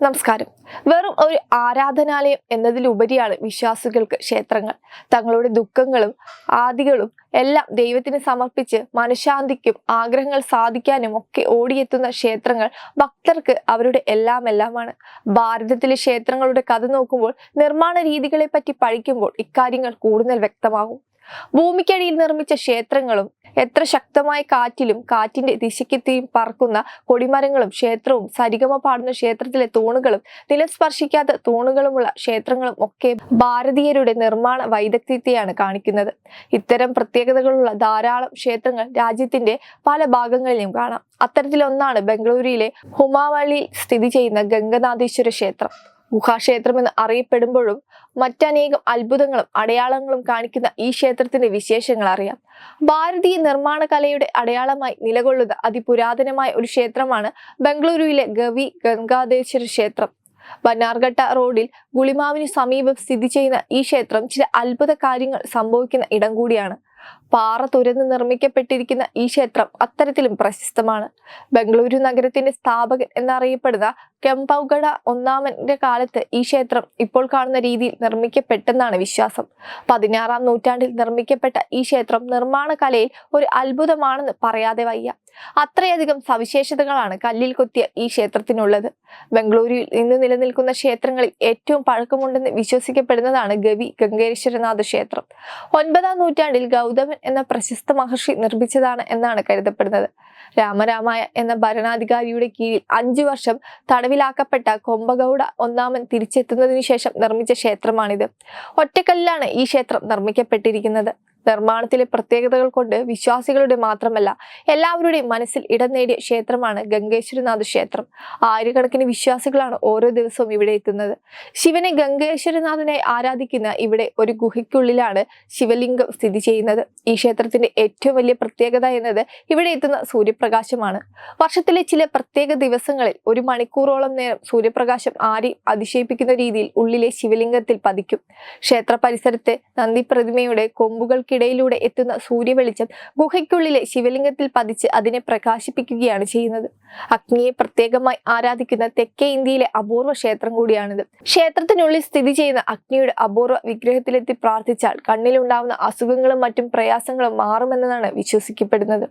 നമസ്കാരം. വെറും ഒരു ആരാധനാലയം എന്നതിലുപരിയാണ് വിശ്വാസികൾക്ക് ക്ഷേത്രങ്ങൾ. തങ്ങളുടെ ദുഃഖങ്ങളും ആദികളും എല്ലാം ദൈവത്തിന് സമർപ്പിച്ച് മനഃശാന്തിക്കും ആഗ്രഹങ്ങൾ സാധിക്കാനും ഒക്കെ ഓടിയെത്തുന്ന ക്ഷേത്രങ്ങൾ ഭക്തർക്ക് അവരുടെ എല്ലാം എല്ലാമാണ് ഭാരതത്തിലെ ക്ഷേത്രങ്ങളുടെ കഥ നോക്കുമ്പോൾ നിർമ്മാണ രീതികളെ പറ്റി പഠിക്കുമ്പോൾ ഇക്കാര്യങ്ങൾ കൂടുതൽ വ്യക്തമാകും. ഭൂമിക്കടിയിൽ നിർമ്മിച്ച ക്ഷേത്രങ്ങളും എത്ര ശക്തമായ കാറ്റിലും കാറ്റിന്റെ ദിശയ്ക്കെത്തിയും പറക്കുന്ന കൊടിമരങ്ങളും ക്ഷേത്രവും സരിഗമ പാടുന്ന ക്ഷേത്രത്തിലെ തൂണുകളും നിലസ്പർശിക്കാത്ത തൂണുകളുമുള്ള ക്ഷേത്രങ്ങളും ഒക്കെ ഭാരതീയരുടെ നിർമ്മാണ വൈദഗ്ധ്യത്തെയാണ് കാണിക്കുന്നത്. ഇത്തരം പ്രത്യേകതകളുള്ള ധാരാളം ക്ഷേത്രങ്ങൾ രാജ്യത്തിന്റെ പല ഭാഗങ്ങളിലും കാണാം. അത്തരത്തിലൊന്നാണ് ബംഗളൂരുവിലെ ഹുമാവളിയിൽ സ്ഥിതി ചെയ്യുന്ന ഗംഗനാഥേശ്വര ക്ഷേത്രം. ഗുഹാക്ഷേത്രം എന്ന് അറിയപ്പെടുമ്പോഴും മറ്റനേകം അത്ഭുതങ്ങളും അടയാളങ്ങളും കാണിക്കുന്ന ഈ ക്ഷേത്രത്തിന്റെ വിശേഷങ്ങൾ അറിയാം. ഭാരതീയ നിർമ്മാണ കലയുടെ അടയാളമായി നിലകൊള്ളുന്ന അതിപുരാതനമായ ഒരു ക്ഷേത്രമാണ് ബംഗളൂരുവിലെ ഗവി ഗംഗാദേശ്വര ക്ഷേത്രം. ബന്നാർഘട്ട റോഡിൽ ഗുളിമാവിന് സമീപം സ്ഥിതി ചെയ്യുന്ന ഈ ക്ഷേത്രം ചില അത്ഭുത കാര്യങ്ങൾ സംഭവിക്കുന്ന ഇടം കൂടിയാണ്. പാറ തുരന്ന് നിർമ്മിക്കപ്പെട്ടിരിക്കുന്ന ഈ ക്ഷേത്രം അത്തരത്തിലും പ്രശസ്തമാണ്. ബംഗളൂരു നഗരത്തിന്റെ സ്ഥാപകൻ എന്നറിയപ്പെടുന്ന കെമ്പൗഗഡ ഒന്നാമന്റെ കാലത്ത് ഈ ക്ഷേത്രം ഇപ്പോൾ കാണുന്ന രീതിയിൽ നിർമ്മിക്കപ്പെട്ടെന്നാണ് വിശ്വാസം. പതിനാറാം നൂറ്റാണ്ടിൽ നിർമ്മിക്കപ്പെട്ട ഈ ക്ഷേത്രം നിർമ്മാണ കലയിൽ ഒരു അത്ഭുതമാണെന്ന് പറയാതെ വയ്യ. അത്രയധികം സവിശേഷതകളാണ് കല്ലിൽ കൊത്തിയ ഈ ക്ഷേത്രത്തിനുള്ളത്. ബംഗളൂരുവിൽ ഇന്ന് നിലനിൽക്കുന്ന ക്ഷേത്രങ്ങളിൽ ഏറ്റവും പഴക്കമുണ്ടെന്ന് വിശ്വസിക്കപ്പെടുന്നതാണ് ഗവി ഗംഗേശ്വരനാഥ ക്ഷേത്രം. ഒൻപതാം നൂറ്റാണ്ടിൽ ഗൗതമൻ എന്ന പ്രശസ്ത മഹർഷി നിർമ്മിച്ചതാണ് എന്നാണ് കരുതപ്പെടുന്നത്. രാമരാമായ എന്ന ഭരണാധികാരിയുടെ കീഴിൽ അഞ്ചു വർഷം തടവിലാക്കപ്പെട്ട കൊമ്പഗൌഡ ഒന്നാമൻ തിരിച്ചെത്തുന്നതിനു ശേഷം നിർമ്മിച്ച ക്ഷേത്രമാണിത്. ഒറ്റക്കല്ലിലാണ് ഈ ക്ഷേത്രം നിർമ്മിക്കപ്പെട്ടിരിക്കുന്നത്. നിർമ്മാണത്തിലെ പ്രത്യേകതകൾ കൊണ്ട് വിശ്വാസികളുടെ മാത്രമല്ല എല്ലാവരുടെയും മനസ്സിൽ ഇടം നേടിയ ക്ഷേത്രമാണ് ഗംഗേശ്വരനാഥ ക്ഷേത്രം. ആയിരക്കണക്കിന് വിശ്വാസികളാണ് ഓരോ ദിവസവും ഇവിടെ എത്തുന്നത്. ശിവനെ ഗംഗേശ്വരനാഥനായി ആരാധിക്കുന്ന ഇവിടെ ഒരു ഗുഹയ്ക്കുള്ളിലാണ് ശിവലിംഗം സ്ഥിതി ചെയ്യുന്നത്. ഈ ക്ഷേത്രത്തിന്റെ ഏറ്റവും വലിയ പ്രത്യേകത എന്നത് ഇവിടെ എത്തുന്ന സൂര്യപ്രകാശമാണ്. വർഷത്തിലെ ചില പ്രത്യേക ദിവസങ്ങളിൽ ഒരു മണിക്കൂറോളം നേരം സൂര്യപ്രകാശം ആരി അതിശയിപ്പിക്കുന്ന രീതിയിൽ ഉള്ളിലെ ശിവലിംഗത്തിൽ പതിക്കും. ക്ഷേത്ര പരിസരത്തെ നന്ദി പ്രതിമയുടെ കൊമ്പുകൾക്കിടയിലൂടെ എത്തുന്ന സൂര്യവെളിച്ചം ഗുഹയ്ക്കുള്ളിലെ ശിവലിംഗത്തിൽ പതിച്ച് അതിനെ പ്രകാശിപ്പിക്കുകയാണ് ചെയ്യുന്നത്. അഗ്നിയെ പ്രത്യേകമായി ആരാധിക്കുന്ന തെക്കേ ഇന്ത്യയിലെ അപൂർവ ക്ഷേത്രം കൂടിയാണിത്. ക്ഷേത്രത്തിനുള്ളിൽ സ്ഥിതി ചെയ്യുന്ന അഗ്നിയുടെ അപൂർവ വിഗ്രഹത്തിലെത്തി പ്രാർത്ഥിച്ചാൽ കണ്ണിലുണ്ടാവുന്ന അസുഖങ്ങളും മറ്റും പ്രയാസങ്ങളും മാറുമെന്നതാണ് വിശ്വസിക്കപ്പെടുന്നത്.